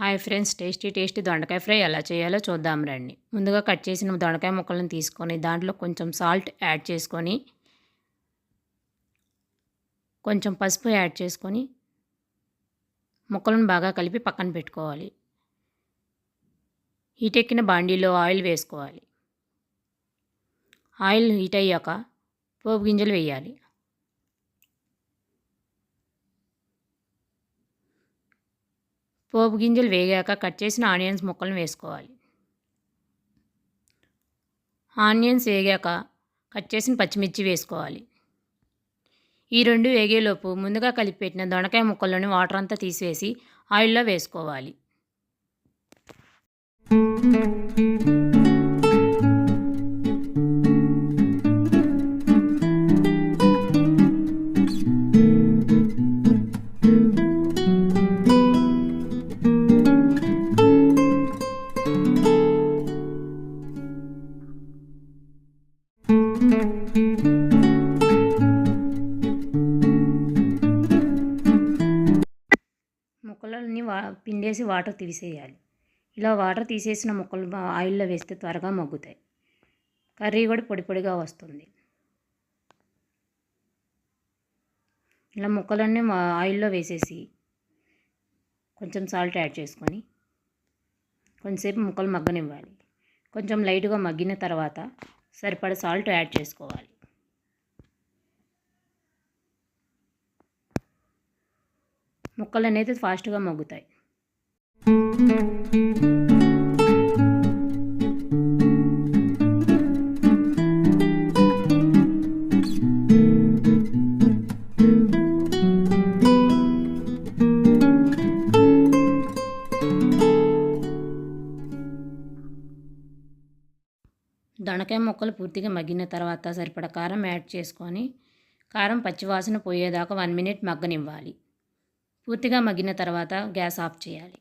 Hi friends tasty tasty దొండకాయ fry ఎలా చేయాలో చూద్దాం రండి. ముందుగా కట్ చేసిన దొండకాయ ముక్కలను తీసుకొని దాంట్లో కొంచెం సాల్ట్ యాడ్ చేసుకొని కొంచెం పసుపు యాడ్ చేసుకొని ముక్కలను బాగా కలిపి పక్కన పెట్టుకోవాలి. హీట్ ఎక్కిన బాండీలో ఆయిల్ వేసుకోవాలి. ఆయిల్ హీట్ అయ్యాక పోపు గింజలు వేయాలి. పోపు గింజలు వేగాక కట్ చేసిన ఆనియన్స్ ముక్కలను వేసుకోవాలి. ఆనియన్స్ వేగాక కట్ చేసిన పచ్చిమిర్చి వేసుకోవాలి. ఈ రెండు వేగేలోపు ముందుగా కలిపెట్టిన దొండకాయ ముక్కల్లోని వాటర్ అంతా తీసివేసి ఆయిల్లో వేసుకోవాలి. ముక్కలన్నీ వా పిండేసి వాటర్ తీసేయాలి. ఇలా వాటర్ తీసేసిన ముక్కలు ఆయిల్లో వేస్తే త్వరగా మగ్గుతాయి. కర్రీ కూడా పొడి పొడిగా వస్తుంది. ఇలా ముక్కలన్నీ మా- ఆయిల్లో వేసేసి కొంచెం సాల్ట్ యాడ్ చేసుకొని కొంచెంసేపు ముక్కలు మగ్గనివ్వాలి. కొంచెం లైట్గా మగ్గిన తర్వాత సరిపడ సాల్ట్ యాడ్ చేసుకోవాలి. ముక్కలు అనేది ఫాస్ట్గా మగ్గుతాయి. దొండకాయ ముక్కలు పూర్తిగా మగ్గిన తర్వాత సరిపడ కారం యాడ్ చేసుకొని కారం పచ్చివాసన పోయేదాకా వన్ మినిట్ మగ్గనివ్వాలి. పూర్తిగా మగ్గిన తర్వాత గ్యాస్ ఆఫ్ చేయాలి.